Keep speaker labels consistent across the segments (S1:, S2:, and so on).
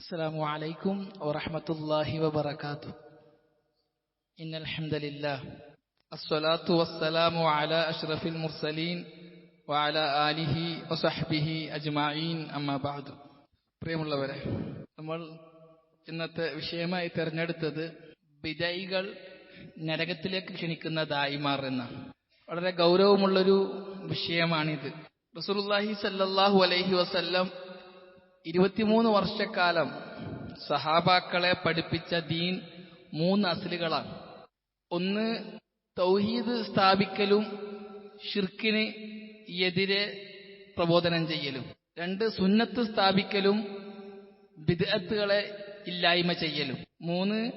S1: السلام عليكم ورحمة الله وبركاته إن الحمد لله الصلاة والسلام على أشرف المرسلين وعلى آله وصحبه أجمعين أما بعد പ്രിയമുള്ളവരെ നമ്മൾ ഇന്നത്തെ വിഷയമായി തിരഞ്ഞെടുത്തത് വിജയികൾ നരകത്തിലേക്ക് ക്ഷണിക്കുന്ന ദായിമാർ എന്നാണ് വളരെ ഗൗരവമുള്ളൊരു വിഷയമാണിത് റസൂലുള്ളാഹി സല്ലല്ലാഹു അലൈഹി വസല്ലം ഇരുപത്തിമൂന്ന് വർഷക്കാലം സഹാബാക്കളെ പഠിപ്പിച്ച ദീൻ മൂന്ന് അസലുകളാണ്. ഒന്ന് തൗഹീദ് സ്ഥാപിക്കലും ഷിർക്കിന് എതിരെ പ്രബോധനം ചെയ്യലും. രണ്ട് സുന്നത്ത് സ്ഥാപിക്കലും ബിദ്അത്തുകളെ ഇല്ലായ്മ ചെയ്യലും. മൂന്ന്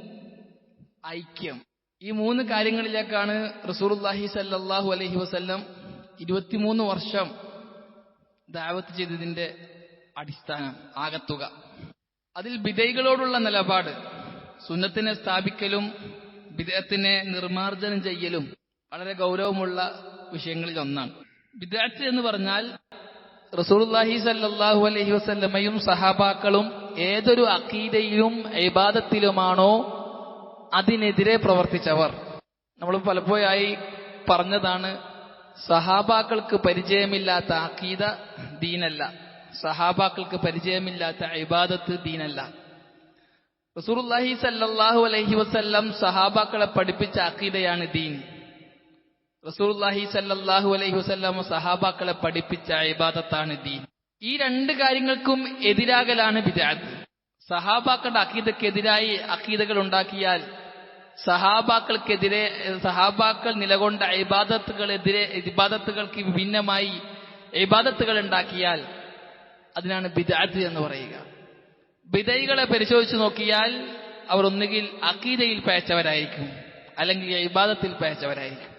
S1: ഐക്യം. ഈ മൂന്ന് കാര്യങ്ങളിലേക്കാണ് റസൂലുള്ളാഹി സല്ലാഹു അലഹി വസ്ല്ലം ഇരുപത്തിമൂന്ന് വർഷം ദാവത്ത് ചെയ്തതിന്റെ അടിസ്ഥാനം ആകത്തുക. അതിൽ വിധൈകളോടുള്ള നിലപാട് സുന്നത്തിനെ സ്ഥാപിക്കലും ബിദഅത്തിനെ നിർമാർജനം ചെയ്യലും വളരെ ഗൗരവമുള്ള വിഷയങ്ങളിൽ ഒന്നാണ്. ബിദഅത്ത് എന്ന് പറഞ്ഞാൽ റസൂർലാഹി സല്ലാഹു അലഹി വസല്ലമയും സഹാബാക്കളും ഏതൊരു അക്കീതയിലും ഇബാദത്തിലുമാണോ അതിനെതിരെ പ്രവർത്തിച്ചവർ. നമ്മൾ പലപ്പോഴായി പറഞ്ഞതാണ് സഹാബാക്കൾക്ക് പരിചയമില്ലാത്ത അക്കീത ദീനല്ല. സഹാബാക്കൾക്ക് പരിചയമില്ലാത്ത ഇബാദത്ത് ദീനല്ല. റസൂലുള്ളാഹി സല്ലാഹു അലഹി വസ്ല്ലാം സഹാബാക്കളെ പഠിപ്പിച്ച അഖീദയാണ് ദീൻ. റസൂലുള്ളാഹി സല്ലാഹു അലൈഹി വസ്ല്ലാം സഹാബാക്കളെ പഠിപ്പിച്ച ഇബാദത്താണ് ദീൻ. ഈ രണ്ട് കാര്യങ്ങൾക്കും എതിരാകലാണ് ബിദഅത്ത്. സഹാബാക്കളുടെ അക്കീതക്കെതിരായി അക്കീതകൾ ഉണ്ടാക്കിയാൽ സഹാബാക്കൾക്കെതിരെ സഹാബാക്കൾ നിലകൊണ്ട ഇബാദത്തുകളെതിരെ ഇബാദത്തുകൾക്ക് ഭിന്നമായി ഇബാദത്തുകൾ ഉണ്ടാക്കിയാൽ അതിനാണ് ബിദാത്ത് എന്ന് പറയുക. ബിദൈകളെ പരിശോധിച്ച് നോക്കിയാൽ അവർ ഒന്നുകിൽ അക്കീതയിൽ പേച്ചവരായിരിക്കും അല്ലെങ്കിൽ ഇബാദത്തിൽ പേച്ചവരായിരിക്കും.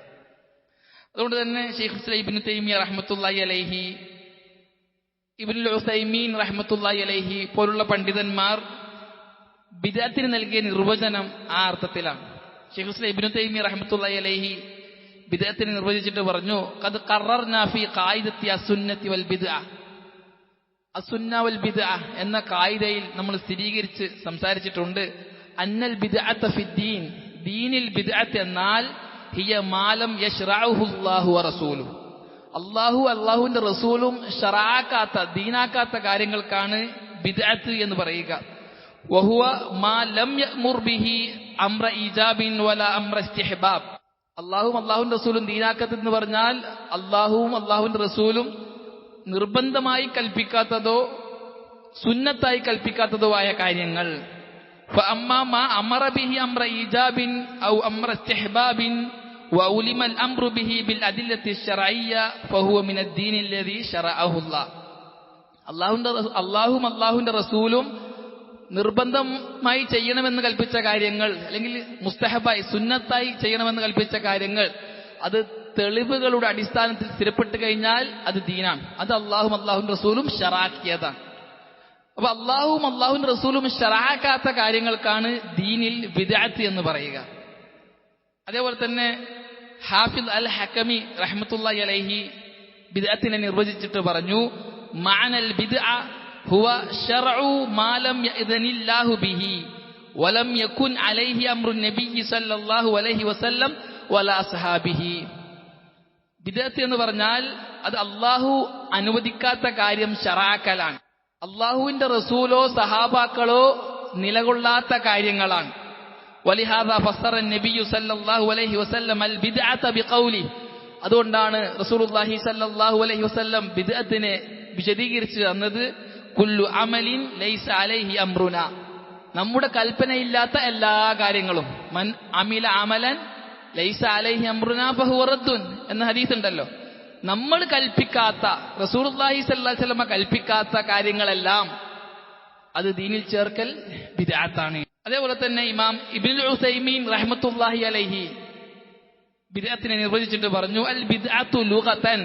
S1: അതുകൊണ്ട് തന്നെ ഷെയ്ഖ് ഹുസ്ലൈ ഇബിൻ തൈമിയ റഹ്മത്തുള്ളാഹി അലൈഹി ഇബിനുൽ ഉസൈമീൻ റഹ്മത്തുള്ളാഹി അലൈഹി പോലുള്ള പണ്ഡിതന്മാർ ബിദാത്തിന് നൽകിയ നിർവചനം ആ അർത്ഥത്തിലാണ്. ഷെയ്ഖ് ഹുസ്ലൈ ഇബിനു തൈമിയ റഹ്മത്തുള്ളാഹി അലൈഹി ബിദാത്തിന് നിർവചിച്ചിട്ട് പറഞ്ഞു കത് കറർ നാഫി കായിദത്തി അസുന്നത്തി വൽ ബിദ്അ. അസുന്ന ബിദ എന്ന കായികയിൽ നമ്മൾ സ്ഥിരീകരിച്ച് സംസാരിച്ചിട്ടുണ്ട്. അന്നൽ ബിദ്അത്ത ഫിദ്ദീൻ ദീനിൽ ബിദഅത്ത് എന്നാൽ ഹിയ മാലം യശ്റഅഹു അല്ലാഹു വറസൂലു അല്ലാഹു അല്ലാഹുവിന്റെ റസൂലും ഷറാക്കാത്ത ദീനാക്കാത്ത കാര്യങ്ങൾക്കാണ് ബിദഅത്ത് എന്ന് പറയുക. വഹുവ മാ ലം ബിഹി അംറ ഇജാബിൻ അംറ അള്ളാഹും അള്ളാഹുവിന്റെ റസൂലും ദീനാക്കത്ത് എന്ന് പറഞ്ഞാൽ അള്ളാഹുവും അള്ളാഹുവിന്റെ റസൂലും നിർബന്ധമായി കൽപ്പിക്കാത്തതോ സുന്നത്തായി കൽപ്പിക്കാത്തതോ ആയ കാര്യങ്ങൾ. അള്ളാഹും അള്ളാഹുവിന്റെ റസൂലും നിർബന്ധമായി ചെയ്യണമെന്ന് കൽപ്പിച്ച കാര്യങ്ങൾ അല്ലെങ്കിൽ മുസ്തഹബായി സുന്നത്തായി ചെയ്യണമെന്ന് കൽപ്പിച്ച കാര്യങ്ങൾ അത് തെളിവുകളുടെ അടിസ്ഥാനത്തിൽ സ്ഥിരപ്പെട്ട് കഴിഞ്ഞാൽ അത് ദീനാണ്. അത് അള്ളാഹും അള്ളാഹു റസൂലും ഷറാക്കിയതാണ്. അപ്പൊ അള്ളാഹും അള്ളാഹു റസൂലും ഷറാക്കാത്ത കാര്യങ്ങൾക്കാണ് ദീനിൽ വിദാത്ത് എന്ന് പറയുക. അതേപോലെ തന്നെ ഹാഫിദ് അൽ ഹക്കമി റഹ്മത്തുള്ള അലൈഹി ബിദഅത്തിനെ നിർവചിച്ചിട്ട് പറഞ്ഞു മാനൽ ബിദ്അ ഹുവ മാലം ബിഹി വലം യകുൻ അലൈഹി അംറു നബി സല്ലല്ലാഹു അലൈഹി വസല്ലം വലാ സഹാബിഹി ബിദത്ത് എന്ന് പറഞ്ഞാൽ അത് അള്ളാഹു അനുവദിക്കാത്ത കാര്യം ഷറാക്കലാണ് അള്ളാഹുവിന്റെ റസൂലോ സഹാബാക്കളോ നിലകൊള്ളാത്ത കാര്യങ്ങളാണ്. അലൈഹി വസല്ലം അൽ ബിദ്അത ബിഖൗലി. അതുകൊണ്ടാണ് റസൂലുള്ളാഹി സല്ലല്ലാഹു അലൈഹി വസല്ലം ബിദ്അത്തിനെ വിശദീകരിച്ചു തന്നത് കുല്ലു അമലിൻ ലൈസ അലൈഹി നമ്മുടെ കൽപ്പനയില്ലാത്ത എല്ലാ കാര്യങ്ങളും. മൻ അമില അമലൻ ലൈസ അലൈഹി അമ്രുന എന്ന ഹദീസ് ഉണ്ടല്ലോ നമ്മൾ കൽപ്പിക്കാത്ത റസൂലുള്ളാഹി സല്ലാ വസല്ലമ കൽപ്പിക്കാത്ത കാര്യങ്ങളെല്ലാം അത് ദീനിൽ ചേർക്കൽ ബിരാത്താണ് അതേപോലെ തന്നെ ഇമാം ഇബ്നുൽ ഉസൈമീൻ റഹ്മത്തുല്ലാഹി അലൈഹി ബിരാത്തിനെ നിർവചിച്ചിട്ട് പറഞ്ഞു അൽ ബിദ്അത്തു ലുഗതൻ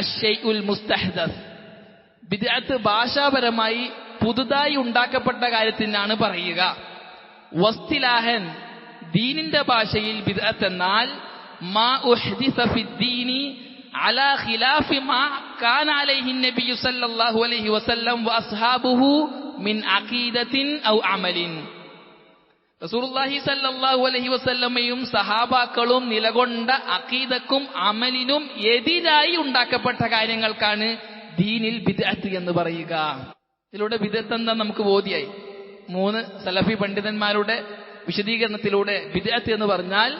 S1: അശ്ശൈഉൽ മുസ്തഹദസ്. ബിദ്അത്ത് ഭാഷാപരമായി പുതുതായി ഉണ്ടാക്കപ്പെട്ട കാര്യത്തിനാണ് പറയുക. വസ്തിലാഹൻ ദീനിന്റെ ഭാഷയിൽ ബിദ്അത്ത് എന്നാൽ മാ ഉഹ്ദിസ ഫിദ്ദീനി അലാ ഖിലാഫി മാ കാന അലൈഹി സല്ലല്ലാഹു അലൈഹി വസല്ലം മിൻ ഔ റസൂലുള്ളാഹി സല്ലല്ലാഹു അലൈഹി സഹാബാക്കളും നിലകൊണ്ട അഖീദക്കും അമലിനും എതിരായി ഉണ്ടാക്കപ്പെട്ട കാര്യങ്ങൾക്കാണ് ദീനിൽ ബിദ്അത്ത് എന്ന് പറയുക. ഇതിലൂടെ ബിദത്ത് എന്താ നമുക്ക് ബോധ്യായി. മൂന്ന് സലഫി പണ്ഡിതന്മാരുടെ വിശദീകരണത്തിലൂടെ ബിദ്അത്ത് എന്ന് പറഞ്ഞാൽ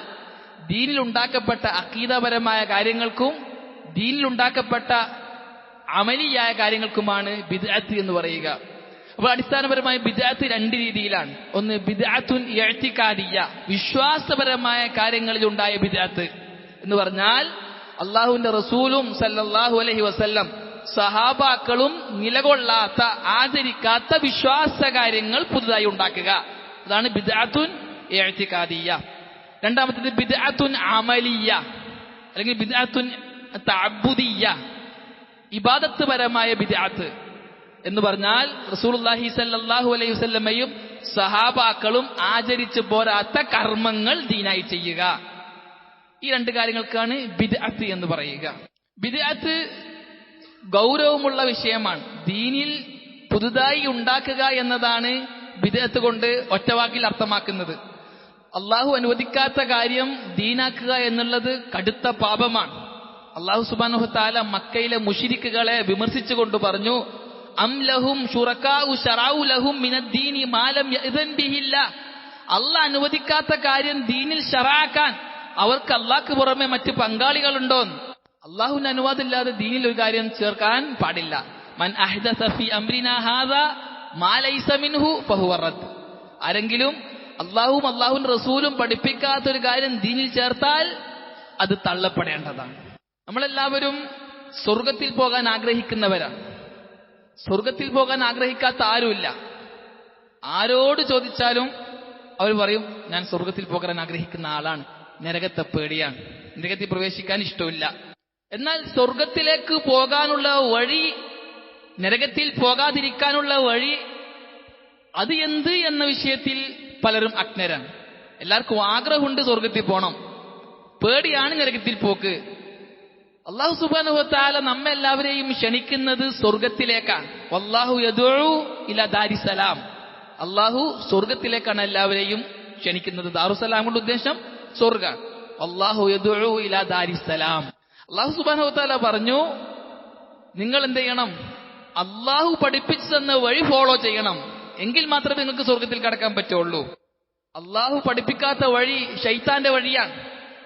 S1: ദീനിലുണ്ടാക്കപ്പെട്ട അക്കീതപരമായ കാര്യങ്ങൾക്കും ദീനിലുണ്ടാക്കപ്പെട്ട അമലിയായ കാര്യങ്ങൾക്കുമാണ് ബിദ്അത്ത് എന്ന് പറയുക. അപ്പോൾ അടിസ്ഥാനപരമായി ബിദ്അത്ത് രണ്ട് രീതിയിലാണ്. ഒന്ന് ബിദ്അത്തുൻ ഇഅ്തിഖാദിയ വിശ്വാസപരമായ കാര്യങ്ങളിൽ ഉണ്ടായ ബിദ്അത്ത് എന്ന് പറഞ്ഞാൽ അള്ളാഹുവിന്റെ റസൂലും സല്ലല്ലാഹു അലഹി വസല്ലം സഹാബാക്കളും നിലകൊള്ളാത്ത ആചരിക്കാത്ത വിശ്വാസ കാര്യങ്ങൾ പുതുതായി ഉണ്ടാക്കുക. അതാണ് ബിദാത്തുൻ ഇഅ്തിഖാദിയ രണ്ടാമത്തത് ബിദാത്തുൻ അമലിയ അല്ലെങ്കിൽ ബിദാത്തുൻ തബുദിയ ഇബാദത്ത് പരമായ ബിദ്അത്ത്. എന്ന് പറഞ്ഞാൽ റസൂലുള്ളാഹി സല്ലാഹു അലൈഹി വസല്ലമയും സഹാബാക്കളും ആചരിച്ചു പോരാത്ത കർമ്മങ്ങൾ ദീനായി ചെയ്യുക. ഈ രണ്ട് കാര്യങ്ങൾക്കാണ് ബിദ്അത്ത് എന്ന് പറയുക. ബിദ്അത്ത് ഗൗരവമുള്ള വിഷയമാണ്. ദീനിൽ പുതുതായി ഉണ്ടാക്കുക എന്നതാണ് ബിദ്അത്ത് കൊണ്ട് ഒറ്റവാക്കിൽ അർത്ഥമാക്കുന്നത്. അള്ളാഹു അനുവദിക്കാത്ത കാര്യം ദീനാക്കുക എന്നുള്ളത് കടുത്ത പാപമാണ്. അള്ളാഹു സുബാനുഹു താല മക്കയിലെ മുഷിരിക്കുകളെ വിമർശിച്ചുകൊണ്ട് പറഞ്ഞു അം ലഹും ലഹും മിനദ്ദീനി മാലം അല്ല അനുവദിക്കാത്ത കാര്യം ദീനിൽ ഷറാക്കാൻ അവർക്ക് അള്ളാഹ്ക്ക് പുറമെ മറ്റ് പങ്കാളികളുണ്ടോ അള്ളാഹുവിന്റെ അനുവാദമില്ലാതെ ദീനിൽ ഒരു കാര്യം ചേർക്കാൻ പാടില്ല. മൻ അഹ്ദസ സഫി അംരിനാ ഹാദാ മാ ഫഹുവറത്ത് ആരെങ്കിലും അള്ളാഹും അള്ളാഹു റസൂലും പഠിപ്പിക്കാത്ത ഒരു കാര്യം ദീനിൽ ചേർത്താൽ അത് തള്ളപ്പെടേണ്ടതാണ്. നമ്മളെല്ലാവരും സ്വർഗത്തിൽ പോകാൻ ആഗ്രഹിക്കുന്നവരാണ്. സ്വർഗത്തിൽ പോകാൻ ആഗ്രഹിക്കാത്ത ആരുമില്ല. ആരോട് ചോദിച്ചാലും അവർ പറയും ഞാൻ സ്വർഗത്തിൽ പോകാൻ ആഗ്രഹിക്കുന്ന ആളാണ്. നരകത്തെ പേടിയാണ്. നരകത്തിൽ പ്രവേശിക്കാൻ ഇഷ്ടമില്ല. എന്നാൽ സ്വർഗത്തിലേക്ക് പോകാനുള്ള വഴി നരകത്തിൽ പോകാതിരിക്കാനുള്ള വഴി അത് എന്ത് എന്ന വിഷയത്തിൽ പലരും അജ്ഞരാണ്. എല്ലാവർക്കും ആഗ്രഹമുണ്ട് സ്വർഗത്തിൽ പോണം. പേടിയാണ് നരകത്തിൽ പോക്ക്. അള്ളാഹു സുബാനുഹത്താല നമ്മെല്ലാവരെയും ക്ഷണിക്കുന്നത് സ്വർഗത്തിലേക്കാണ്. അള്ളാഹു യദുഉ ഇല ദാരിസലാം അള്ളാഹു സ്വർഗത്തിലേക്കാണ് എല്ലാവരെയും ക്ഷണിക്കുന്നത്. ദാറുസലാം കൊണ്ട് ഉദ്ദേശം സ്വർഗ. അള്ളാഹു യദുഉ ഇല ദാരിസലാം അള്ളാഹു സുബാനുഹത്താല പറഞ്ഞു നിങ്ങൾ എന്ത് ചെയ്യണം? അള്ളാഹു പഠിപ്പിച്ചു തന്ന വഴി ഫോളോ ചെയ്യണം. എങ്കിൽ മാത്രമേ നിങ്ങൾക്ക് സ്വർഗത്തിൽ കടക്കാൻ പറ്റുള്ളൂ. അള്ളാഹു പഠിപ്പിക്കാത്ത വഴി ഷൈത്താന്റെ വഴിയാണ്.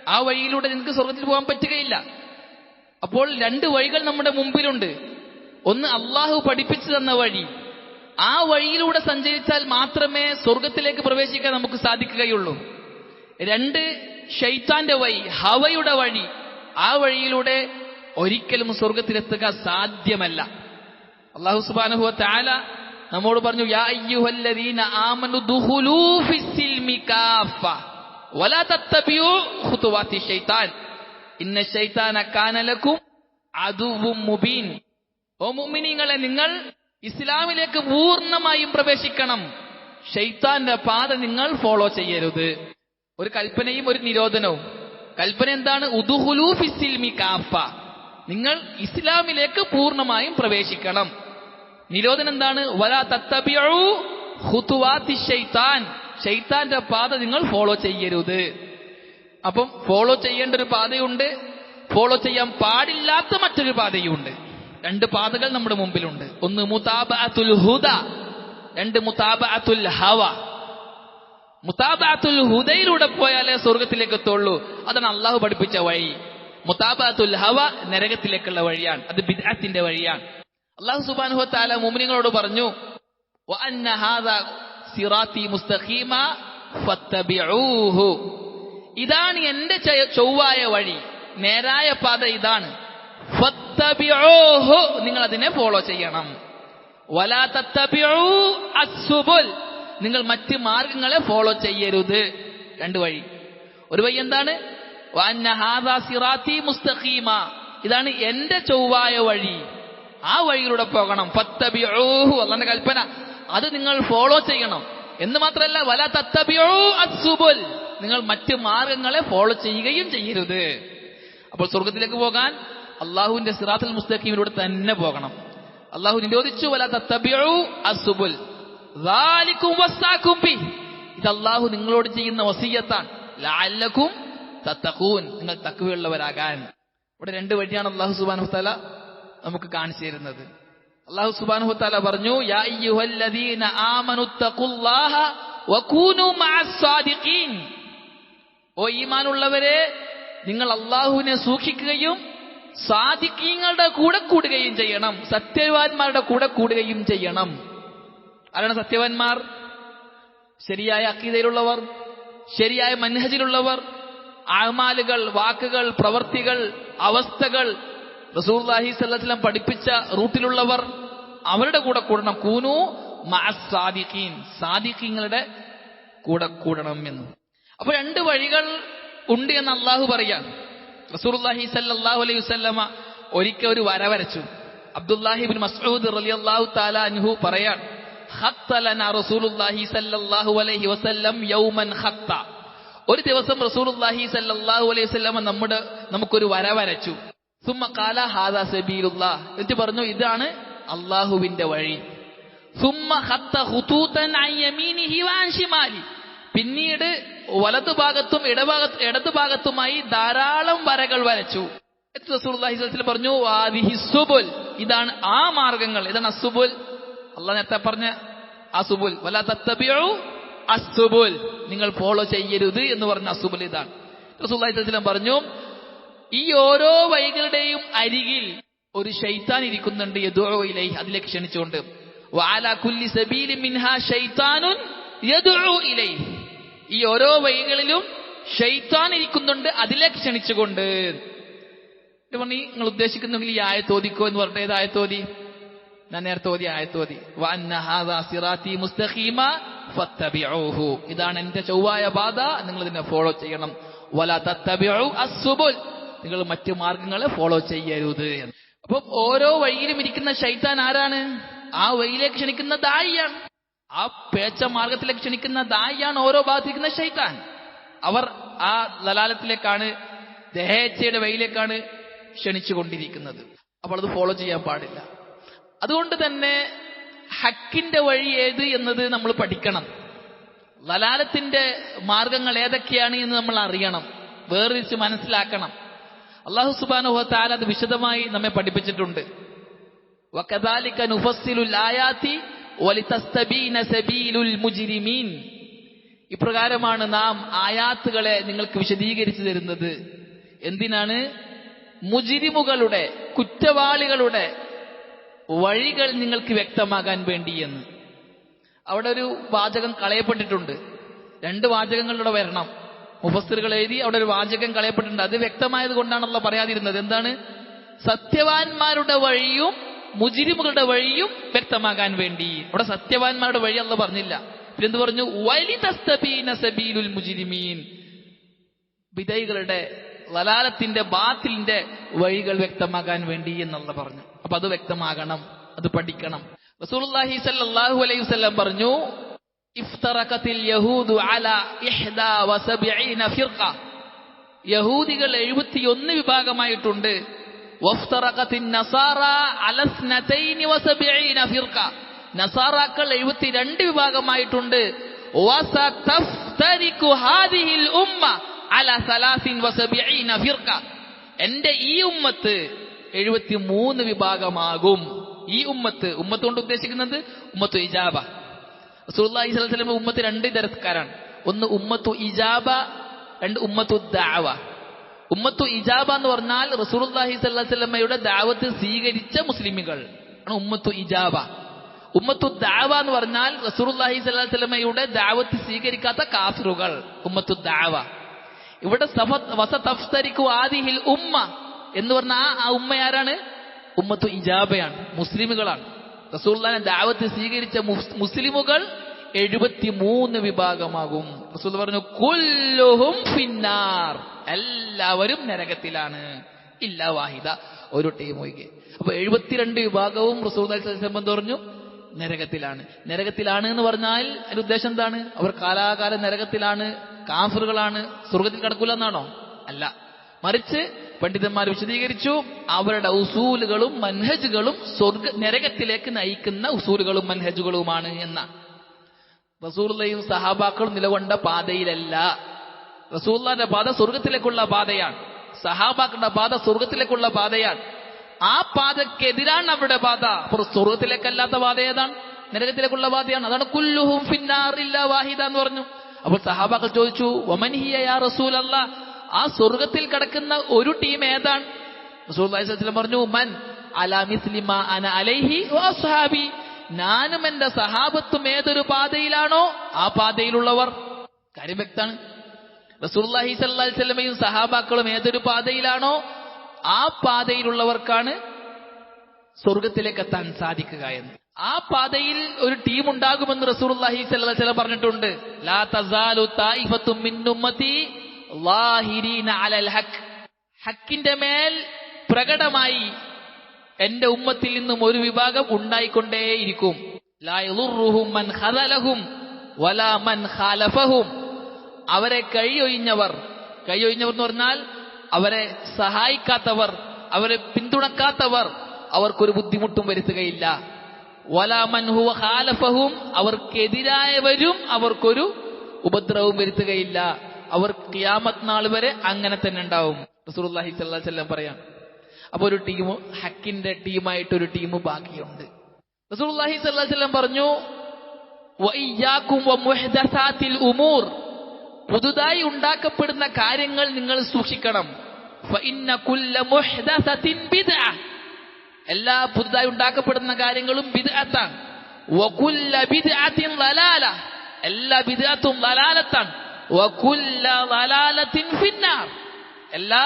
S1: ആ വഴിയിലൂടെ നിങ്ങൾക്ക് സ്വർഗത്തിൽ പോകാൻ പറ്റുകയില്ല. അപ്പോൾ രണ്ട് വഴികൾ നമ്മുടെ മുമ്പിലുണ്ട്. ഒന്ന് അള്ളാഹു പഠിപ്പിച്ചു തന്ന വഴി. ആ വഴിയിലൂടെ സഞ്ചരിച്ചാൽ മാത്രമേ സ്വർഗത്തിലേക്ക് പ്രവേശിക്കാൻ നമുക്ക് സാധിക്കുകയുള്ളൂ. രണ്ട് ഷൈത്താന്റെ വഴി ഹവയുടെ വഴി. ആ വഴിയിലൂടെ ഒരിക്കലും സ്വർഗത്തിലെത്തുക സാധ്യമല്ല. അള്ളാഹു സുബാനുഹു താല നമ്മോട് പറഞ്ഞു യാ അയ്യുഹല്ലദീന വലാ തത്തബിയു ശൈത്താൻ ഇന്ന മുബീൻ. ഓ നിങ്ങൾ ഇസ്ലാമിലേക്ക് പൂർണമായും പ്രവേശിക്കണം. ഷെയ്ത്താന്റെ പാത നിങ്ങൾ ഫോളോ ചെയ്യരുത്. ഒരു കൽപ്പനയും ഒരു നിരോധനവും. കൽപ്പന എന്താണ്? ഉദുഹുലൂ ഫിസ്സിൽമി കാഫ. നിങ്ങൾ ഇസ്ലാമിലേക്ക് പൂർണമായും പ്രവേശിക്കണം. നിരോധനം എന്താണ്? വലാ തത്തബിയു ഖുതുവാത്തി ഷെയ്ത്താൻ ശൈത്താന്റെ പാത നിങ്ങൾ ഫോളോ ചെയ്യരുത്. അപ്പം ഫോളോ ചെയ്യേണ്ട ഒരു പാതയുണ്ട്. ഫോളോ ചെയ്യാൻ പാടില്ലാത്ത മറ്റൊരു പാതയുണ്ട്. രണ്ട് പാതകൾ നമ്മുടെ മുമ്പിലുണ്ട്. ഒന്ന് മുതാബഅത്തുൽ ഹുദ രണ്ട് മുതാബഅത്തുൽ ഹവ. മുതാബഅത്തുൽ ഹുദയിലൂടെ പോയാലേ സ്വർഗത്തിലേക്ക് എത്തുള്ളൂ. അതാണ് അള്ളാഹു പഠിപ്പിച്ച വഴി. മുതാബഅത്തുൽ ഹവ നരകത്തിലേക്കുള്ള വഴിയാണ്. അത് ബിദ്അത്തിന്റെ വഴിയാണ്. അള്ളാഹു സുബ്ഹാനഹു താല മുമിനിങ്ങളോട് പറഞ്ഞു ഇതാണ് എന്റെ ചൊവ്വായ വഴി. നേരായ പാത ഇതാണ്. നിങ്ങൾ അതിനെ ഫോളോ ചെയ്യണം. നിങ്ങൾ മറ്റ് മാർഗങ്ങളെ ഫോളോ ചെയ്യരുത്. രണ്ട് വഴി. ഒരു വഴി എന്താണ്? ഇതാണ് എന്റെ ചൊവ്വായ വഴി. ആ വഴിയിലൂടെ പോകണം. ഫത്തബിഊഹു അള്ളാന്റെ കൽപ്പന. അത് നിങ്ങൾ ഫോളോ ചെയ്യണം. എന്ന് മാത്രമല്ല വല തത്തബിയോ അസ്സുബുൽ. നിങ്ങൾ മറ്റ് മാർഗങ്ങളെ ഫോളോ ചെയ്യുകയും ചെയ്യരുത്. അപ്പോൾ സ്വർഗത്തിലേക്ക് പോകാൻ അള്ളാഹുവിന്റെ സിറാത്തുൽ മുസ്തഖീമിലൂടെ തന്നെ പോകണം. അള്ളാഹു നിരോധിച്ചു വല വസ്സാക്കും ബി. ഇത് അള്ളാഹു നിങ്ങളോട് ചെയ്യുന്ന വസീയത്താണ്. ലാലക്കും തത്തഖൂൻ. നിങ്ങൾ തക്കുവയുള്ളവരാകാൻ ഇവിടെ രണ്ട് വഴിയാണ് അള്ളാഹു സുബാൻ നമുക്ക് കാണിച്ചു തരുന്നത്. അള്ളാഹു സുബാനു താല പറഞ്ഞു ഓ ഈമാനുള്ളവരെ നിങ്ങൾ അള്ളാഹുവിനെ സൂക്ഷിക്കുകയും സാദിഖീങ്ങളുടെ കൂടെ കൂടുകയും ചെയ്യണം. സത്യവാന്മാരുടെ കൂടെ കൂടുകയും ചെയ്യണം. ആരാണ് സത്യവാന്മാർ? ശരിയായ അക്കീതയിലുള്ളവർ ശരിയായ മൻഹജിലുള്ളവർ ആമാലുകൾ വാക്കുകൾ പ്രവർത്തികൾ അവസ്ഥകൾ റസൂർലാഹി സല്ലം പഠിപ്പിച്ച റൂട്ടിലുള്ളവർ അവരുടെ കൂടെ കൂടണം. കൂനു സാദിഖീൻ. സാദിഖീങ്ങളുടെ കൂടെ കൂടണം എന്ന്. അപ്പൊ രണ്ട് വഴികൾ ഉണ്ട് എന്ന് അള്ളാഹു പറയാം. റസൂർലാഹി സല്ലാഹു അലൈഹി വസല്ലമ ഒരിക്കൽ ഒരു വര വരച്ചു. അബ്ദുല്ലാഹിബിൻ മസ്ഊദ് പറയാൻ സല്ലല്ലാഹു അലൈഹി വസല്ലം യൗമൻ ഖത്ത. ഒരു ദിവസം റസൂലുള്ളാഹി സല്ലല്ലാഹു അലൈഹി വസല്ലമ നമ്മുടെ നമുക്കൊരു വര വരച്ചു. സുമ്മ ഹാദാ സബീലുല്ലാഹ് എന്നിട്ട് പറഞ്ഞു ഇതാണ് അള്ളാഹുവിന്റെ വഴി. സുമ്മ ഖത്ത ഖുതൂതൻ അൻ യമീനിഹി വഅൻ ശിമാലി പിന്നീട് വലതുഭാഗത്തും ഇടഭാഗത്ത് ധാരാളം വരകൾ വരച്ചു. പറഞ്ഞു സുബുൽ. ഇതാണ് ആ മാർഗങ്ങൾ. ഇതാണ് അസുബുൽ. അള്ള നേരത്തെ പറഞ്ഞ അസുബുൽ വല തത്തബിഉ അസുബുൽ. നിങ്ങൾ ഫോളോ ചെയ്യരുത് എന്ന് പറഞ്ഞ അസുബുൽ ഇതാണ്. സ്വല്ലല്ലാഹു പറഞ്ഞു ഈ ഓരോ വഴികളുടെയും അരികിൽ ഒരു ഷെയ്ത്താൻ ഇരിക്കുന്നുണ്ട് യദുഉ ഇലൈഹി അതിലേക്ക് ക്ഷണിച്ചുകൊണ്ട്. ഈ ഓരോ വഴികളിലും ഷെയ്ത്താൻ ഇരിക്കുന്നുണ്ട് അതിലേക്ക് ക്ഷണിച്ചുകൊണ്ട്. പറഞ്ഞു നിങ്ങൾ ഉദ്ദേശിക്കുന്നെങ്കിൽ ഈ ആയത്തോദിക്കോ എന്ന് പറഞ്ഞ ഏത് ആയത്തോതി ഞാൻ നേരത്തെ ഓതി. ആയത്തോതി ഇതാണ് എന്റെ ചൊവ്വായ പാത നിങ്ങൾ ഇതിനെ ഫോളോ ചെയ്യണം. നിങ്ങൾ മറ്റു മാർഗങ്ങളെ ഫോളോ ചെയ്യരുത്. അപ്പം ഓരോ വഴിയിലും ഇരിക്കുന്ന ഷൈത്താൻ ആരാണ്? ആ വഴിയിലേക്ക് ക്ഷണിക്കുന്ന ദായിയാണ്. ആ പേച്ച മാർഗത്തിലേക്ക് ക്ഷണിക്കുന്ന ദായിയാണ് ഓരോ ഭാഗത്തിരിക്കുന്ന ഷൈത്താൻ അവർ ആ ലലാലത്തിലേക്കാണ് ദഹേച്ഛയുടെ വഴിയിലേക്കാണ് ക്ഷണിച്ചുകൊണ്ടിരിക്കുന്നത് അപ്പോൾ അത് ഫോളോ ചെയ്യാൻ പാടില്ല. അതുകൊണ്ട് തന്നെ ഹക്കിന്റെ വഴി ഏത് എന്നത് നമ്മൾ പഠിക്കണം. ലലാലത്തിന്റെ മാർഗങ്ങൾ ഏതൊക്കെയാണ് എന്ന് നമ്മൾ അറിയണം. വേർതിരിച്ച് മനസ്സിലാക്കണം. അള്ളാഹു സുബാനുഹ താല അത് വിശദമായി നമ്മെ പഠിപ്പിച്ചിട്ടുണ്ട്. ഇപ്രകാരമാണ് നാം ആയാത്തുകളെ നിങ്ങൾക്ക് വിശദീകരിച്ചു തരുന്നത്. എന്തിനാണ്? മുജിരിമുകളുടെ കുറ്റവാളികളുടെ വഴികൾ നിങ്ങൾക്ക് വ്യക്തമാകാൻ വേണ്ടിയെന്ന്. അവിടെ ഒരു വാചകം കളയപ്പെട്ടിട്ടുണ്ട്. രണ്ട് വാചകങ്ങളിലൂടെ വരണം. മുഫസ്സറുകൾ എഴുതി അവിടെ ഒരു വാചകം കളയപ്പെട്ടിട്ടുണ്ട്. അത് വ്യക്തമായത് കൊണ്ടാണല്ലോ പറയാതിരുന്നത്. എന്താണ്? സത്യവാന്മാരുടെ വഴിയും മുജിരിമുകളുടെ വഴിയും വ്യക്തമാകാൻ വേണ്ടി. അവിടെ സത്യവാന്മാരുടെ വഴി അല്ല പറഞ്ഞില്ല. പിന്നെന്ത് പറഞ്ഞു? വലിതസ്തബീന സബീലുൽ മുജിരിമീൻ. വിധൈകളുടെ ലലാലത്തിന്റെ ബാത്തിലിന്റെ വഴികൾ വ്യക്തമാകാൻ വേണ്ടി എന്നുള്ള പറഞ്ഞു. അപ്പൊ അത് വ്യക്തമാകണം. അത് പഠിക്കണം. റസൂൽ അലൈഹി വസല്ലം പറഞ്ഞു ഇഫ്തറഖത്തിൽ യഹൂദു അല ഇഹ്ദാ വസബഈന ഫിർഖ. യഹൂദികൾ 71 വിഭാഗമായിട്ടുണ്ട്. വഫ്തറക്കത്തിൻ നസാറ അല സ്നതൈനി വസബഈന ഫിർഖ. നസാറാക്കൾ 72 വിഭാഗമായിട്ടുണ്ട്. വസതഫ്തരികു ഹാദിഹിൽ ഉമ്മ അല സലാസിൻ വസബഈന ഫിർഖ. എന്റെ ഈ ഉമ്മത്ത് 73 വിഭാഗമാകും. ഈ ഉമ്മത്ത് ഉമ്മത്ത് കൊണ്ട് ഉദ്ദേശിക്കുന്നത് ഉമ്മത്തു ഇജാബ. റസൂലുള്ളാഹി സ്വലം ഉമ്മത്ത് രണ്ട് തരക്കാരാണ് ഒന്ന് ഉമ്മത്തു ഇജാബ രണ്ട് ഉമ്മത്തു ദാവ. ഉമ്മത്തു ഇജാബ എന്ന് പറഞ്ഞാൽ റസൂലുള്ളാഹി സ്വല്ലമ്മയുടെ ദാവത്ത് സ്വീകരിച്ച മുസ്ലിമുകൾ. ആണ് ഉമ്മത്തു ഇജാബ. ഉമ്മത്തു ദാവ എന്ന് പറഞ്ഞാൽ റസൂലുള്ളാഹി സ്വല്ലമ്മയുടെ ദാവത്ത് സ്വീകരിക്കാത്ത കാഫിറുകൾ. ഉമ്മത്തു ദാവ. ഇവിടെ ആദിഹിൽ ഉമ്മ എന്ന് പറഞ്ഞ ആ ഉമ്മ ആരാണ് ഉമ്മത്തു ഇജാബയാണ്. മുസ്ലിമുകളാണ്. റസൂലുള്ളാഹിനെ ദാവത്ത് സ്വീകരിച്ച മുസ്- മുസ്ലിമുകൾ എഴുപത്തിമൂന്ന് വിഭാഗമാകും. റസൂൽ പറഞ്ഞു കുല്ലുഹും ഫിന്നാർ. എല്ലാവരും നരകത്തിലാണ്. ഇല്ല വാഹിദ ഒരു ടീം ഒഴികെ. അപ്പൊ എഴുപത്തിരണ്ട് വിഭാഗവും റസൂൽ സംബന്ധം പറഞ്ഞു? നരകത്തിലാണ്. നരകത്തിലാണ് എന്ന് പറഞ്ഞാൽ അതിന്റെ ഉദ്ദേശം എന്താണ്? അവർ കാലാകാല നരകത്തിലാണ് കാഫറുകളാണ്. സ്വർഗത്തിൽ കടക്കൂല എന്നാണോ? അല്ല. മറിച്ച് പണ്ഡിതന്മാർ വിശദീകരിച്ചു അവരുടെ ഉസൂലുകളും മൻഹജുകളും സ്വർഗ നരകത്തിലേക്ക് നയിക്കുന്ന ഉസൂലുകളും മൻഹജുകളുമാണ് എന്ന. റസൂള്ളയും സഹാബാക്കളും നിലകൊണ്ട പാതയിലല്ല. റസൂള്ളാന്റെ പാത സ്വർഗത്തിലേക്കുള്ള പാതയാണ്. സഹാബാക്കളുടെ പാത സ്വർഗത്തിലേക്കുള്ള പാതയാണ്. ആ പാതക്കെതിരാണ് അവരുടെ പാത. അപ്പോൾ സ്വർഗത്തിലേക്കല്ലാത്ത പാത ഏതാണ്? നരകത്തിലേക്കുള്ള പാതയാണ്. അതാണ് കുല്ലുഹും ഫിന്നാറില്ല വാഹിദ എന്ന് പറഞ്ഞു. അപ്പോൾ സഹാബാക്കൾ ചോദിച്ചു ഒമൻഹിയ റസൂൽ അല്ല ആ സ്വർഗത്തിൽ കിടക്കുന്ന ഒരു ടീം ഏതാണ്? പറഞ്ഞു മൻ അലാ മിസ്ലിമ അന അലൈഹി വസ്ഹാബി ഞാനും എന്റെ സഹാബത്തും ഏതൊരു പാതയിലാണോ ആ പാതയിലുള്ളവർ. കാര്യം വ്യക്താണ് റസൂർലാഹി സല്ലാസ്ലമയും സഹാബാക്കളും ഏതൊരു പാതയിലാണോ ആ പാതയിലുള്ളവർക്കാണ് സ്വർഗത്തിലേക്ക് എത്താൻ സാധിക്കുക എന്ന്. ആ പാതയിൽ ഒരു ടീം ഉണ്ടാകുമെന്ന് റസൂർലാഹി സല്ലാ സ്വലം പറഞ്ഞിട്ടുണ്ട്. ലാ തസാലു തായിഫത്തും അലൽ ഹക്ക് ഹക്കിന്റെ മേൽ പ്രകടമായി എന്റെ ഉമ്മത്തിൽ നിന്നും ഒരു വിഭാഗം ഉണ്ടായിക്കൊണ്ടേയിരിക്കും. മൻ ഖദലഹും വലാ മൻ ഖാലഫഹും. അവരെ കൈയൊഴിഞ്ഞവർ കഴിയൊഴിഞ്ഞവർ എന്ന് പറഞ്ഞാൽ അവരെ സഹായിക്കാത്തവർ അവരെ പിന്തുണക്കാത്തവർ അവർക്കൊരു ബുദ്ധിമുട്ടും വരുത്തുകയില്ല. വലാമൻഹുവ ഖാലഫഹും അവർക്കെതിരായവരും അവർക്കൊരു ഉപദ്രവവും വരുത്തുകയില്ല. അവർ ക്യാമത് നാൾ വരെ അങ്ങനെ തന്നെ ഉണ്ടാവും. അലൈഹി വസല്ലം പറയാം. അപ്പൊ ഒരു ടീം ഹക്കിന്റെ ടീമായിട്ട് ഒരു ടീം ബാക്കിയുണ്ട്. അലൈഹി വസല്ലം പറഞ്ഞു ഉമൂർ. പുതുതായി ഉണ്ടാക്കപ്പെടുന്ന കാര്യങ്ങൾ നിങ്ങൾ സൂക്ഷിക്കണം. എല്ലാ പുതുതായി ഉണ്ടാക്കപ്പെടുന്ന കാര്യങ്ങളും ബിദ്അത്താണ്. എല്ലാ ബിദ്അത്തും ലലാലത്താണ് എല്ലാ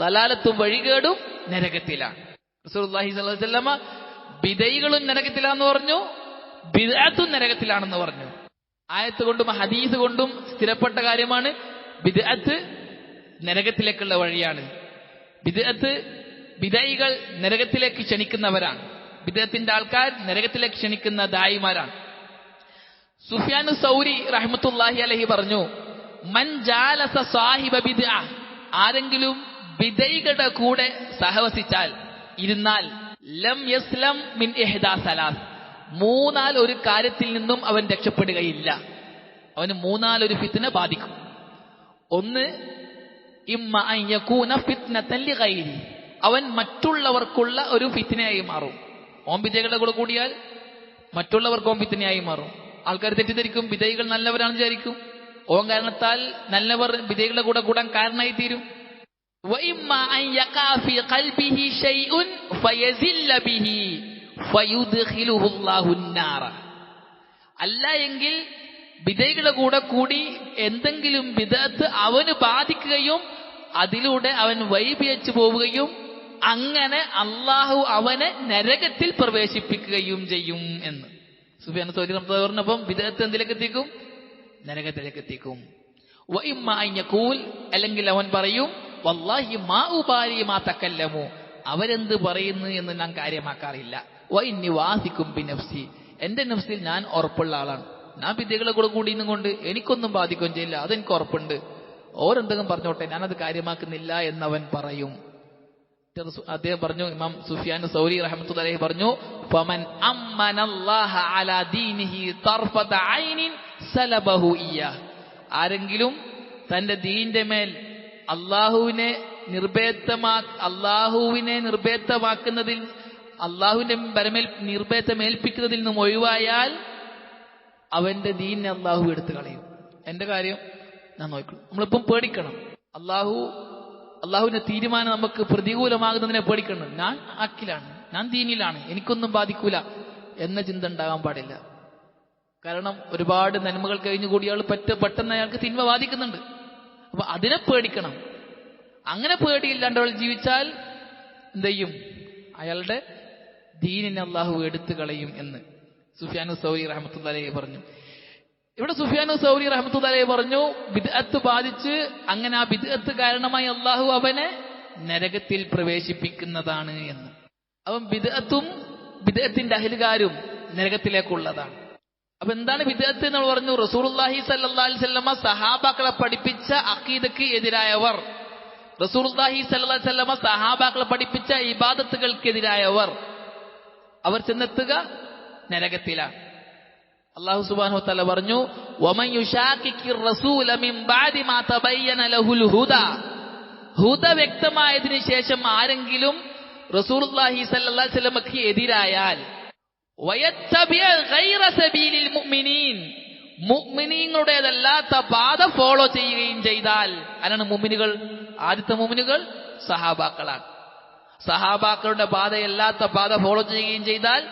S1: വലാലത്തും വഴികേടും നരകത്തിലാണ്. ബിദൈകളും നരകത്തിലാന്ന് പറഞ്ഞു ബിദാത്തും നരകത്തിലാണെന്ന് പറഞ്ഞു. ആയത്ത് കൊണ്ടും ഹദീസ് കൊണ്ടും സ്ഥിരപ്പെട്ട കാര്യമാണ് ബിദഅത്ത് നരകത്തിലേക്കുള്ള വഴിയാണ്. ബിദഅത്ത് ബിദൈകൾ നരകത്തിലേക്ക് ക്ഷണിക്കുന്നവരാണ്. വിദേഹത്തിന്റെ ആൾക്കാർ നരകത്തിലേക്ക് ക്ഷണിക്കുന്ന ദായിമാരാണ്. സുഫിയാനു സൗരി റഹ്മത്തുല്ലാഹി അലഹി പറഞ്ഞു മൻ ജാലസ സാഹിബ ബിദ ആരെങ്കിലും ബിദൈകളുടെ കൂടെ സഹവസിച്ചാൽ ഇരുന്നാൽ ലം യസ്ലം മിൻ എഹ്ദാ സലാസ്. മൂന്നാൽ ഒരു കാര്യത്തിൽ നിന്നും അവൻ രക്ഷപ്പെടുകയില്ല. അവന് മൂന്നാൽ ഒരു ഫിത്തിനെ ബാധിക്കും. ഒന്ന് ഇമ്മ യകൂന ഫിത്നത്തൻ ലിഗൈരി അവൻ മറ്റുള്ളവർക്കുള്ള ഒരു ഫിത്തിനയായി മാറും. ഓം വിജയകളുടെ കൂടെ കൂടിയാൽ മറ്റുള്ളവർക്ക് ഓം ഫിത്തിനയായി മാറും. ആൾക്കാർ തെറ്റിദ്ധരിക്കും വിധേയികൾ നല്ലവരാണെന്ന് വിചാരിക്കും. ഓൻ കാരണത്താൽ നല്ലവർ വിജയികളുടെ കൂടെ കൂടാൻ കാരണമായി തീരും അല്ല എങ്കിൽ വിജയികളുടെ കൂടെ കൂടി എന്തെങ്കിലും വിധത്ത് അവന് ബാധിക്കുകയും അതിലൂടെ അവൻ വൈപിയച്ചു പോവുകയും അങ്ങനെ അള്ളാഹു അവനെ നരകത്തിൽ പ്രവേശിപ്പിക്കുകയും ചെയ്യും എന്ന്. സുബിയാന സൗദി പറഞ്ഞപ്പം വിദഗ്ധ എന്തിലേക്ക് എത്തിക്കും? നരകത്തിലേക്ക് എത്തിക്കും അല്ലെങ്കിൽ അവൻ പറയും വല്ലാഹി മാ ഉപാരി മാ തക്കല്ലമോ. അവരെന്ത് പറയുന്നു എന്ന് ഞാൻ കാര്യമാക്കാറില്ല. വൈന്നി വാസിക്കും ബിനഫ്സി എന്റെ നഫ്സിൽ ഞാൻ ഉറപ്പുള്ള ആളാണ്. ഞാൻ വിദ്യകളെ കൂടെ കൂടി കൊണ്ട് എനിക്കൊന്നും ബാധിക്കുകയും ചെയ്യില്ല. അതെനിക്ക് ഉറപ്പുണ്ട്. ഓരെന്തെങ്കിലും പറഞ്ഞോട്ടെ ഞാനത് കാര്യമാക്കുന്നില്ല എന്നവൻ പറയും. അദ്ദേഹം പറഞ്ഞു ഇമാം സുഫിയാൻ സൗരി റഹമത്തുല്ലാഹി പറഞ്ഞു ഫമൻ അമ്മനല്ലാഹ അലാ ദീനിഹി തർഫത ഐനിൻ സലബഹു ഇയ്യാ. ആരെങ്കിലും തന്റെ ദീന്റെ മേൽ അള്ളാഹുവിനെ നിർഭേദമാ അള്ളാഹുവിനെ നിർഭേദമാക്കുന്നതിൽ അള്ളാഹുവിന്റെ പരമേൽ നിർഭേദമേൽപ്പിക്കുന്നതിൽ നിന്നും ഒഴിവായാൽ അവന്റെ ദീനിനെ അള്ളാഹു എടുത്തു കളയും. എന്റെ കാര്യം ഞാൻ നോക്കണം നമ്മളിപ്പം പേടിക്കണം. അള്ളാഹു അള്ളാഹുവിന്റെ തീരുമാനം നമുക്ക് പ്രതികൂലമാകുന്നതിനെ പേടിക്കണം ഞാൻ അക്കിലാണ് ഞാൻ ദീനിലാണ്. എനിക്കൊന്നും ബാധിക്കൂല എന്ന ചിന്ത ഉണ്ടാകാൻ പാടില്ല. കാരണം ഒരുപാട് നന്മകൾ കഴിഞ്ഞുകൂടി അയാൾ പറ്റ പെട്ടെന്ന് അയാൾക്ക് തിന്മ ബാധിക്കുന്നുണ്ട്. അപ്പൊ അതിനെ പേടിക്കണം. അങ്ങനെ പേടിയില്ലാണ്ട് അവൾ ജീവിച്ചാൽ എന്ത് ചെയ്യും? അയാളുടെ ദീനിനെ അള്ളാഹു എടുത്തു കളയും എന്ന് സുഫിയാനു സൗരി റഹമത്തുല്ലാലയെ പറഞ്ഞു. ഇവിടെ സുഫിയാനു സൗരി റഹമത്തുല്ലാലയെ പറഞ്ഞു ബിദ്അത്ത് ബാധിച്ച് അങ്ങനെ ആ ബിദ്അത്ത് കാരണമായി അള്ളാഹു അവനെ നരകത്തിൽ പ്രവേശിപ്പിക്കുന്നതാണ് എന്ന്. അവൻ ബിദ്അത്തും ബിദ്അത്തിന്റെ അഹിലുകാരും നരകത്തിലേക്കുള്ളതാണ്. അപ്പൊ എന്താണ് വിദേഹത്ത് എന്ന് പറഞ്ഞു? റസൂർല്ലാഹി സല്ലാ അലിസ്വല്ലമ സഹാബാക്കളെ പഠിപ്പിച്ച അക്കീദക്ക് എതിരായവർ. റസൂർല്ലാഹി സല്ലാ വല്ലമ സഹാബാക്കളെ പഠിപ്പിച്ച ഇബാദത്തുകൾക്കെതിരായവർ. അവർ ചെന്നെത്തുക നരകത്തിലാണ്. അള്ളാഹു സുബാനു തല പറഞ്ഞു "വമൻ യുശാക്കിക്കിർ റസൂല മിൻ ബഅദി മാ തബയ്യന ലഹുൽ ഹുദ. വ്യക്തമായതിനു ശേഷം ആരെങ്കിലും റസൂലുള്ളാഹി സല്ലാ അലൈഹി വസല്ലമക്ക് എതിരായാൽ മുഅ്മിനീങ്ങളുടേതല്ലാത്ത പാത ഫോളോ ചെയ്യുകയും ചെയ്താൽ അതാണ് മുഅ്മിനുകൾ? ആദ്യത്തെ മുഅ്മിനുകൾ സഹാബാക്കളാണ്. സഹാബാക്കളുടെ പാതയല്ലാത്ത പാത ഫോളോ ചെയ്യുകയും ചെയ്താൽ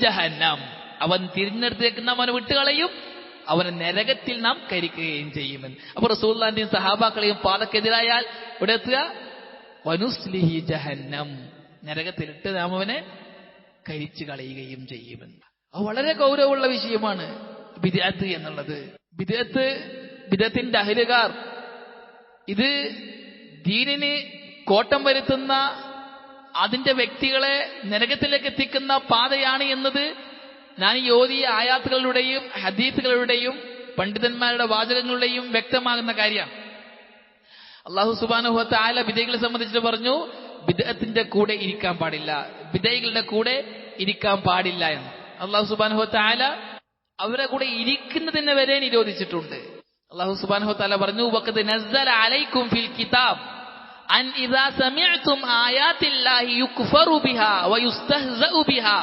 S1: ജഹന്നം. അവൻ തിരിഞ്ഞെടുത്തേക്ക് നാം അവനെ വിട്ടുകളയും അവനെ നരകത്തിൽ നാം കരിക്കുകയും ചെയ്യുമെന്ന് അപ്പൊ റസൂല്ലാന്റെയും സഹാബാക്കളെയും പാതക്കെതിരായാൽ ഇവിടെ എത്തുക. വനുസ്ലിഹി ജഹന്നം. നരകത്തിലിട്ട് നാം അവനെ കരിച്ചു കളയുകയും ചെയ്യുമെന്ന്. അത് വളരെ ഗൗരവമുള്ള വിഷയമാണ് ബിദത്ത് എന്നുള്ളത്. ബിദത്ത് ബിദത്തിന്റെ അഹിലുകാർ ഇത് ദീനിന് കോട്ടം വരുത്തുന്ന അതിന്റെ വ്യക്തികളെ നരകത്തിലേക്ക് എത്തിക്കുന്ന പാതയാണ് എന്നത് ഞാൻ ഈ ആയാത്തുകളുടെയും ഹദീത്തുകളുടെയും പണ്ഡിതന്മാരുടെ വാചകങ്ങളുടെയും വ്യക്തമാകുന്ന കാര്യമാണ്. അള്ളാഹു സുബാനുഹത്ത് ആല വിജയികളെ സംബന്ധിച്ചിട്ട് പറഞ്ഞു വിദഗത്തിന്റെ കൂടെ ഇരിക്കാൻ പാടില്ല. വിദേഹികളുടെ കൂടെ ഇരിക്കാൻ പാടില്ല എന്ന്. അള്ളാഹു സുബാനുഹോ താല അവരുടെ കൂടെ ഇരിക്കുന്നതിനെ വരെ നിരോധിച്ചിട്ടുണ്ട്. അള്ളാഹു സുബാനുഹോ താല പറഞ്ഞു വക്കത്ത് അലൈക്കും ഫിൽ കിതാബ് അൻ ഇദാ യുക്ഫറു ബിഹാ ബിഹാ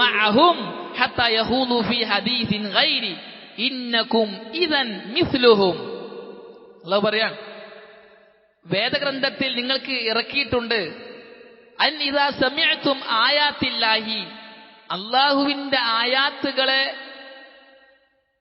S1: മഅഹും ഹത്താ ഫീ ഗൈരി ഇന്നകും ഇദൻ പറയാണ് വേദഗ്രന്ഥത്തിൽ നിങ്ങൾക്ക് ഇറക്കിയിട്ടുണ്ട്. അൻ ഇതാ സമയത്തും ആയാത്തില്ലാഹി. അള്ളാഹുവിന്റെ ആയാത്തുകളെ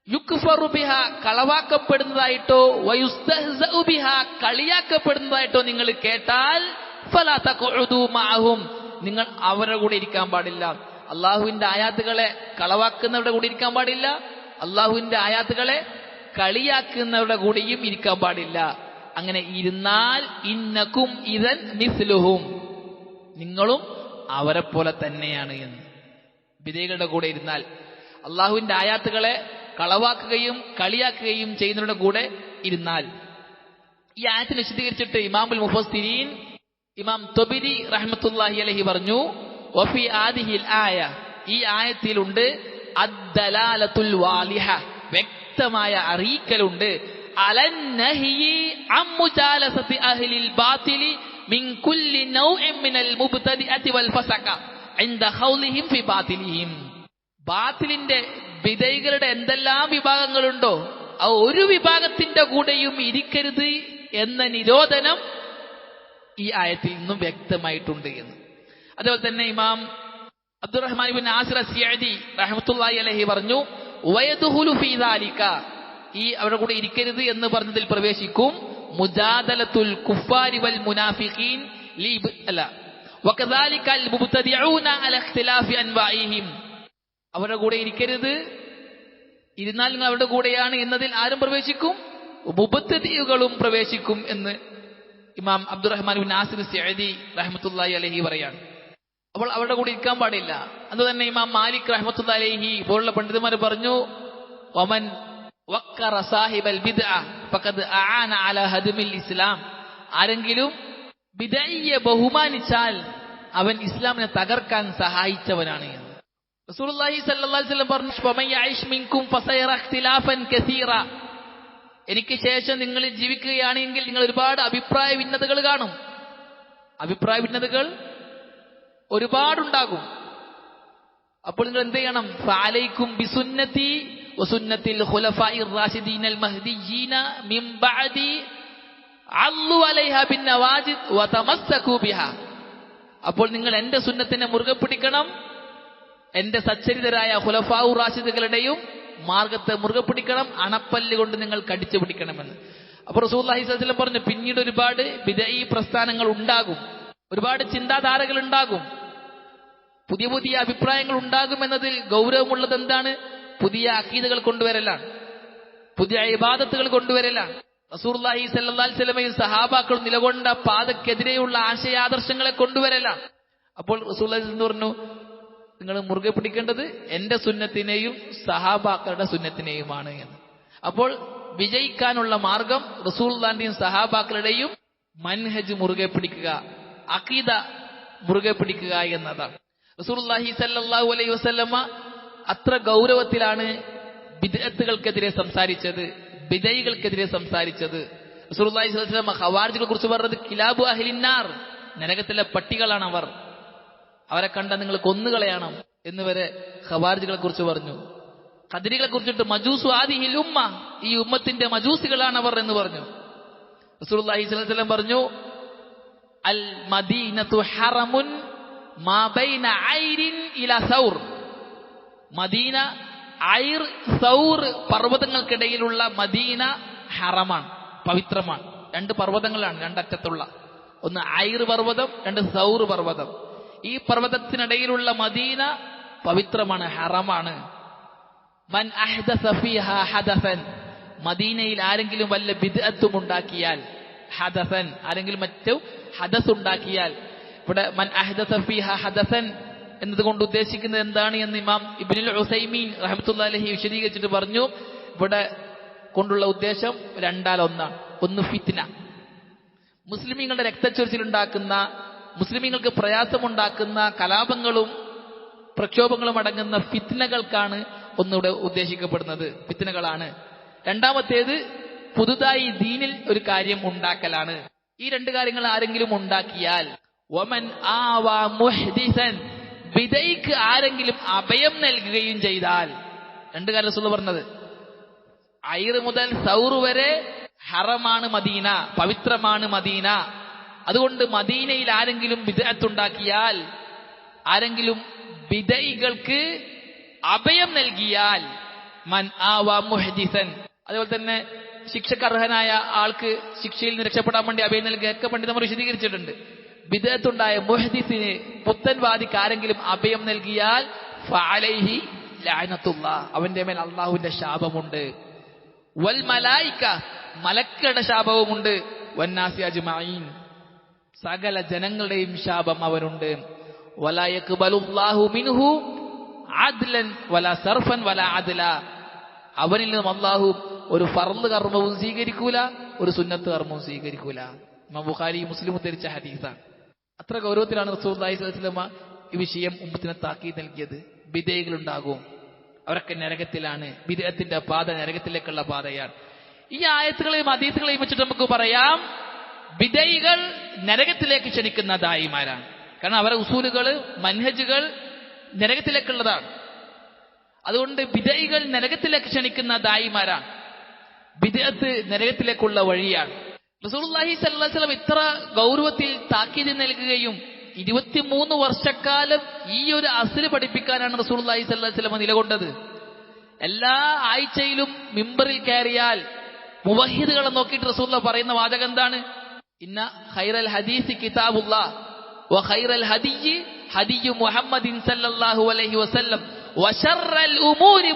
S1: യുക്ഫറുബിഹ കളവാക്കപ്പെടുന്നതായിട്ടോ വയുസ്തഹുബിഹ കളിയാക്കപ്പെടുന്നതായിട്ടോ നിങ്ങൾ കേട്ടാൽ ഫലാ തഖഉദു മഅഹും. നിങ്ങൾ അവരുടെ കൂടെ ഇരിക്കാൻ പാടില്ല. അള്ളാഹുവിന്റെ ആയാത്തുകളെ കളവാക്കുന്നവരുടെ കൂടെ ഇരിക്കാൻ പാടില്ല. അള്ളാഹുവിന്റെ ആയാത്തുകളെ കളിയാക്കുന്നവരുടെ കൂടെയും ഇരിക്കാൻ പാടില്ല. അങ്ങനെ ഇരുന്നാൽ ഇന്നക്കും ഇതൻ മിസ്ലുഹും. നിങ്ങളും അവരെ പോലെ തന്നെയാണ് എന്ന്. വിധേയകളുടെ കൂടെ ഇരുന്നാൽ അള്ളാഹുവിന്റെ ആയാത്തുകളെ കളവാക്കുകയും കളിയാക്കുകയും ചെയ്യുന്നവരുടെ കൂടെ ഇരുന്നാൽ. ഈ ആയത്തിന് വിശദീകരിച്ചിട്ട് ഇമാമുൽ മുഫസ്തിരീൻ ഇമാം തൊബിരി റഹ്മത്തുല്ലാഹി അലഹി പറഞ്ഞു വഫി ആദിഹിൽ ആയ ഈ ആയത്തിലുണ്ട് അദ്ദലാലത്തുൽ വാലിഹ. വ്യക്തമായ അറിയിക്കലുണ്ട് വിധൈകളുടെ എന്തെല്ലാം വിഭാഗങ്ങളുണ്ടോ ആ ഒരു വിഭാഗത്തിന്റെ കൂടെയും ഇരിക്കരുത് എന്ന നിരോധനം ഈ ആയത്തിൽ നിന്നും വ്യക്തമായിട്ടുണ്ട് എന്ന്. അതുപോലെ തന്നെ ഇമാം അബ്ദുറഹ്മാൻ ബിൻ ആസിർ സിയദി റഹ്മത്തുള്ളാഹി അലൈഹി പറഞ്ഞു ഈ അവരുടെ കൂടെ ഇരിക്കരുത് എന്ന് പറഞ്ഞതിൽ പ്രവേശിക്കും. മുജാദലത്തുൽ കുഫാരി വൽ മുനാഫിഖീൻ ലീബ് അല്ല. അവരുടെ കൂടെ ഇരിക്കരുത്. ഇരുന്നാൽ നിങ്ങൾ അവരുടെ കൂടെയാണ് എന്നതിൽ ആരും പ്രവേശിക്കും. മുബത്തതികളും പ്രവേശിക്കും എന്ന് ഇമാം അബ്ദുറഹ്മാൻ ബിൻ നാസിർ സഈദി റഹ്മത്തുള്ളാഹി അലഹി പറയാണ്. അപ്പോൾ അവരുടെ കൂടെ ഇരിക്കാൻ പാടില്ല. അതുതന്നെ ഇമാം മാലിക് റഹ്മത്തുള്ളാഹി അലഹി പോലുള്ള പണ്ഡിതന്മാർ പറഞ്ഞു ഒമൻ വക്കറ സാഹിബൽ ഇസ്ലാം. ആരെങ്കിലും ബിദഅയ്യ ബഹുമാനിച്ചാൽ അവൻ ഇസ്ലാമിനെ തകർക്കാൻ സഹായിച്ചവനാണ് എന്ന്. റസൂലുള്ളാഹി സ്വല്ലല്ലാഹി അലൈഹി വസല്ലം പറഞ്ഞു ഫമൻ യഈഷ് മിൻകും ഫസയറ ഇഖ്തിലാഫൻ കസീറ. എനിക്ക് ശേഷം നിങ്ങൾ ജീവിക്കുകയാണെങ്കിൽ നിങ്ങൾ ഒരുപാട് അഭിപ്രായ ഭിന്നതകൾ കാണും. അഭിപ്രായ ഭിന്നതകൾ ഒരുപാടുണ്ടാകും. അപ്പോൾ നിങ്ങൾ എന്ത് ചെയ്യണം? ഫാലൈക്കും ബിസുന്നതി വസുന്നത്തിൽ ഖുലഫാഇർ റാഷിദീനൽ മഹ്ദിയീന മിൻ ബഅദി അല്ലു അലൈഹ ബിൻ നവാജിദ് അപ്പോൾ നിങ്ങൾ എന്റെ സുന്നത്തിനെ മുറുകെ പിടിക്കണം. എന്റെ സച്ചരിതരായ ഹുലഫാവു റാഷിദുകളുടെയും മാർഗത്തെ മുറുകെ പിടിക്കണം. അണപ്പല്ല് കൊണ്ട് നിങ്ങൾ കടിച്ചു പിടിക്കണമെന്ന്. അപ്പൊ റസൂല്ലാഹി സ്വലം പറഞ്ഞു പിന്നീട് ഒരുപാട് വിദയി പ്രസ്ഥാനങ്ങൾ ഉണ്ടാകും. ഒരുപാട് ചിന്താധാരകൾ ഉണ്ടാകും. പുതിയ പുതിയ അഭിപ്രായങ്ങൾ ഉണ്ടാകും എന്നതിൽ ഗൗരവമുള്ളത് എന്താണ്? പുതിയ അക്കീതകൾ കൊണ്ടുവരല്ല പുതിയ ഇബാദത്തുകൾ കൊണ്ടുവരലാണ്. റസൂർലാഹി സല്ലാൽ സ്വലമയും സഹാബാക്കളും നിലകൊണ്ട പാതക്കെതിരെയുള്ള ആശയാദർശങ്ങളെ കൊണ്ടുവരല്ല അപ്പോൾ റസൂർലാഹി എന്ന് പറഞ്ഞു നിങ്ങൾ മുറുകെ പിടിക്കേണ്ടത് എന്റെ സുന്നത്തിനെയും സഹാബാക്കളുടെ സുന്നത്തിനെയുമാണ് എന്ന്. അപ്പോൾ വിജയിക്കാനുള്ള മാർഗം റസൂൽദാന്റെയും സഹാബാക്കളുടെയും മൻഹജ് മുറുകെ പിടിക്കുക അഖീദ മുറുകെ പിടിക്കുക എന്നതാണ്. റസൂലുള്ളാഹി സല്ലാഹു അലൈഹി വസല്ലമ അത്ര ഗൗരവത്തിലാണ് ബിദ്അത്തുകൾക്കെതിരെ സംസാരിച്ചത് ബിദൈകൾക്കെതിരെ സംസാരിച്ചത്. ഹവാർജികളെ കുറിച്ച് പറഞ്ഞത് കിലാബു അഹ്ലിന്നാർ നരകത്തിലെ പട്ടികളാണ് അവർ. അവരെ കണ്ട നിങ്ങൾ കൊന്നുകളയണം എന്ന് വരെ ഹവാർജികളെ കുറിച്ച് പറഞ്ഞു. കതിരികളെ കുറിച്ചിട്ട് മജൂസു ആദിഹിൽ ഉമ്മ ഈ ഉമ്മത്തിന്റെ മജൂസികളാണ് അവർ എന്ന് പറഞ്ഞു. റസൂലുള്ളാഹി സ്വല്ലല്ലാഹി അലൈഹി പറഞ്ഞു അൽ മദീനത്തു ഹറമുൻ മാ ബൈന ഐരിൻ ഇല സൗർ. മദീന ഐർ സൗർ പർവതങ്ങൾക്കിടയിലുള്ള മദീന ഹറമാണ് പവിത്രമാണ്. രണ്ട് പർവതങ്ങളാണ് രണ്ടറ്റത്തുള്ള. ഒന്ന് ഐർ പർവതം രണ്ട് സൗർ പർവതം. ഈ പർവതത്തിനിടയിലുള്ള മദീന പവിത്രമാണ് ഹറമാണ്. മൻ ഹദസൻ. മദീനയിൽ ആരെങ്കിലും വല്ല ബിദ്അത്തും ഉണ്ടാക്കിയാൽ ഹദസൻ. ആരെങ്കിലും മറ്റു ഹദസ് ഉണ്ടാക്കിയാൽ. ഇവിടെ മൻ അഹ്ദസ ഫീഹാ ഹദസൻ എന്നതുകൊണ്ട് ഉദ്ദേശിക്കുന്നത് എന്താണ് എന്ന് ഇമാം ഇബിനുൽ ഉസൈമീൻ റഹ്മത്തുള്ളാഹി അലൈഹി വിശദീകരിച്ചിട്ട് പറഞ്ഞു. ഇവിടെ കൊണ്ടുള്ള ഉദ്ദേശം രണ്ടാൽ ഒന്നാണ്. ഒന്ന് ഫിത്തിന മുസ്ലിമീങ്ങളുടെ രക്തച്ചൊരിച്ചിലുണ്ടാക്കുന്ന മുസ്ലിമീങ്ങൾക്ക് പ്രയാസമുണ്ടാക്കുന്ന കലാപങ്ങളും പ്രക്ഷോഭങ്ങളും അടങ്ങുന്ന ഫിത്നകൾക്കാണ് ഒന്നിവിടെ ഉദ്ദേശിക്കപ്പെടുന്നത്. ഫിത്നകളാണ്. രണ്ടാമത്തേത് പുതുതായി ദീനിൽ ഒരു കാര്യം ഉണ്ടാക്കലാണ്. ഈ രണ്ട് കാര്യങ്ങൾ ആരെങ്കിലും ഉണ്ടാക്കിയാൽ ഒമൻ ആവാ മുഹ്ദിസൻ വിതയ്ക്ക് ആരെങ്കിലും അഭയം നൽകുകയും ചെയ്താൽ രണ്ട് കാര്യം സുള്ള പറഞ്ഞത് ഐറ് മുതൽ സൗറ് വരെ ഹറമാണ് മദീന പവിത്രമാണ് മദീന. അതുകൊണ്ട് മദീനയിൽ ആരെങ്കിലും വിദഗ്ധത്തുണ്ടാക്കിയാൽ ആരെങ്കിലും വിദയികൾക്ക് അഭയം നൽകിയാൽ മൻ ആവാ അതുപോലെ തന്നെ ശിക്ഷക്കർഹനായ ആൾക്ക് ശിക്ഷയിൽ നിന്ന് രക്ഷപ്പെടാൻ വേണ്ടി അഭയം നൽകിയൊക്കെ പണ്ഡിതന്മാർ വിശദീകരിച്ചിട്ടുണ്ട്. വിദഗ്ധത്തുണ്ടായ മുഹദിസിന് പുത്തൻവാദിക്ക് ആരെങ്കിലും അഭയം നൽകിയാൽ ഫഅലൈഹി ലഅനത്തുള്ള അവന്റെ മേൽ അള്ളാഹുവിന്റെ ശാപമുണ്ട്. വൽ മലായിക്ക മലക്കയുടെ ശാപവുമുണ്ട്. വന്നാസി സകല ജനങ്ങളുടെയും ശാപം അവനുണ്ട്. മിൻഹു അദ്ലൻ വലാ സർഫൻ വലാ അദ്ല. അവനിൽ നിന്നും അള്ളാഹു ഒരു ഫർദ് കർമ്മവും സ്വീകരിക്കൂല ഒരു സുന്നത്ത് കർമ്മവും സ്വീകരിക്കൂല. ഇമാം ബുഖാരി മുസ്ലിം ഉദ്ധരിച്ച ഹദീസാണ്. അത്ര ഗൗരവത്തിലാണ് റസൂലുള്ളാഹി സ്വലമ ഈ വിഷയം ഉമ്മത്തിനെ താക്കി നൽകിയത്. വിധേയകളുണ്ടാകും. അവരൊക്കെ നരകത്തിലാണ്. വിദേഹത്തിന്റെ പാത നരകത്തിലേക്കുള്ള പാതയാണ്. ഈ ആയത്തുകളെയും അതീത്തുകളെയും വെച്ചിട്ട് നമുക്ക് പറയാം. വിധേയികൾ നരകത്തിലേക്ക് ക്ഷണിക്കുന്ന ദായിമാരാണ് കാരണം അവരുടെ ഉസൂലുകൾ മൻഹജുകൾ നരകത്തിലേക്കുള്ളതാണ്. അതുകൊണ്ട് വിധേയികൾ നരകത്തിലേക്ക് ക്ഷണിക്കുന്ന ദായിമാരാണ് വിദേഹത്ത് നരകത്തിലേക്കുള്ള വഴിയാണ്. റസൂലുള്ളാഹി സല്ലാസ്ലം ഇത്ര ഗൗരവത്തിൽ താക്കീത് നൽകുകയും ഇരുപത്തിമൂന്ന് വർഷക്കാലം ഈ ഒരു അസിൽ പഠിപ്പിക്കാനാണ് റസൂലുള്ളാഹി സല്ലാസ്ലമ നിലകൊണ്ടത്. എല്ലാ ആഴ്ചയിലും മിമ്പറിൽ കയറിയാൽ മുവഹിദുകളെ നോക്കിയിട്ട് റസൂലുള്ള പറയുന്ന വാചകം എന്താണ്? ഇന്ന ഹൈറൽ ഹദീസ് കിതാബുള്ള വ മുഹമ്മദിൻ അലൈഹി വസല്ലം ഉമൂരി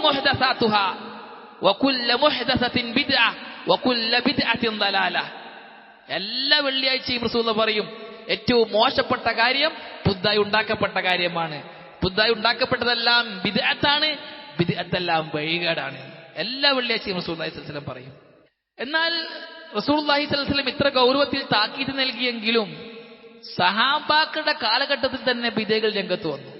S1: എല്ലാ വെള്ളിയാഴ്ചയും റസൂല പറയും ഏറ്റവും മോശപ്പെട്ട കാര്യം പുതുതായി ഉണ്ടാക്കപ്പെട്ട കാര്യമാണ്. പുതുതായി ഉണ്ടാക്കപ്പെട്ടതെല്ലാം ബിദ്അത്താണ് ബിദ്അത്തെല്ലാം വഴികേടാണ് എല്ലാ വെള്ളിയാഴ്ചയും അലൈഹി വസല്ലം പറയും. എന്നാൽ അലൈഹി വസല്ലം ഇത്ര ഗൗരവത്തിൽ താക്കീത് നൽകിയെങ്കിലും സഹാബാക്കളുടെ കാലഘട്ടത്തിൽ തന്നെ ബിദകൾ രംഗത്ത് വന്നു.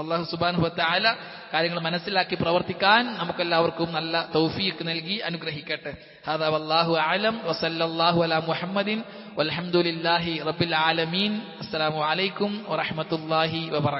S1: അള്ളാഹു സുബാനു വത്തആല കാര്യങ്ങൾ മനസ്സിലാക്കി പ്രവർത്തിക്കാൻ നമുക്കെല്ലാവർക്കും നല്ല തൗഫീഖ് നൽകി അനുഗ്രഹിക്കട്ടെ. ഹാദാ വല്ലാഹു ആലം വസല്ലല്ലാഹു അലാ മുഹമ്മദിൻ വൽഹംദുലില്ലാഹി റബ്ബിൽ ആലമീൻ. അസ്സലാമു അലൈക്കും വറഹ്മത്തുള്ളാഹി വബറകാതുഹു